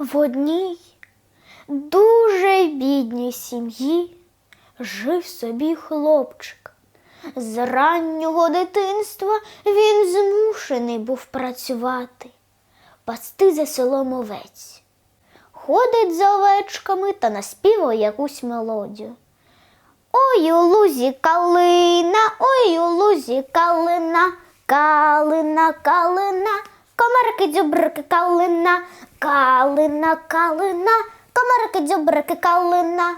В одній дуже бідній сім'ї жив собі хлопчик. З раннього дитинства він змушений був працювати, пасти за селом овець. Ходить за овечками та наспівує якусь мелодію. Ой у лузі калина, ой у лузі калина, калина, калина, комарики дзюбрики калина, калина, калина, комарики дзюбрики калина.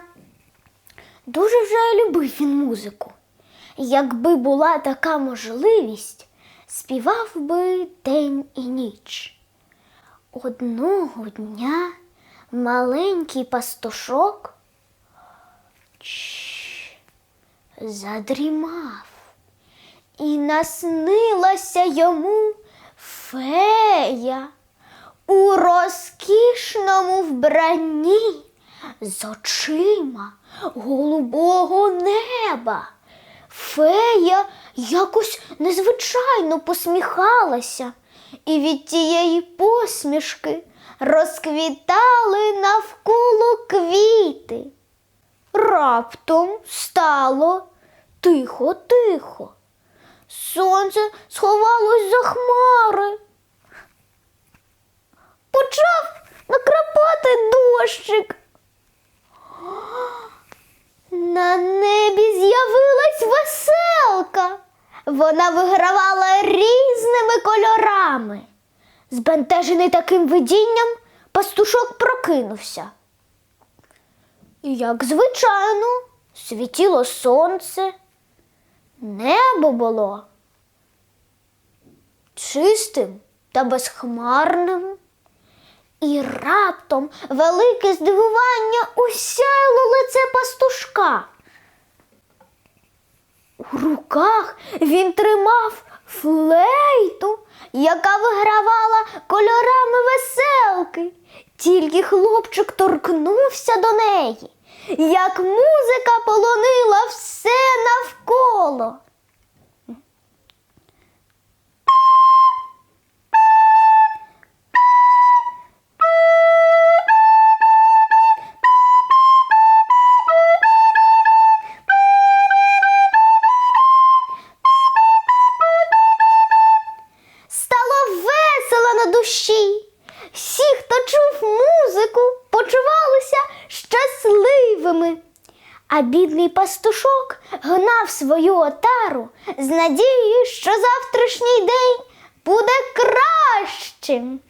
Дуже вже любив він музику. Якби була така можливість, співав би день і ніч. Одного дня маленький пастушок задрімав, і наснилася йому фея у розкішному вбранні з очима голубого неба. Фея якось незвичайно посміхалася, і від тієї посмішки розквітали навколо квіти. Раптом стало тихо-тихо. Сонце сховалось за хмари. Почав накрапати дощик. На небі з'явилась веселка. Вона вигравала різними кольорами. Збентежений таким видінням, пастушок прокинувся. Як звичайно, світіло сонце, небо було чистим та безхмарним. І раптом велике здивування усяяло лице пастушка. У руках він тримав флейту, яка вигравала кольорами веселки. Тільки хлопчик торкнувся до неї, як музика полонила все навколо. Всі, хто чув музику, почувалися щасливими. А бідний пастушок гнав свою отару з надією, що завтрашній день буде кращим.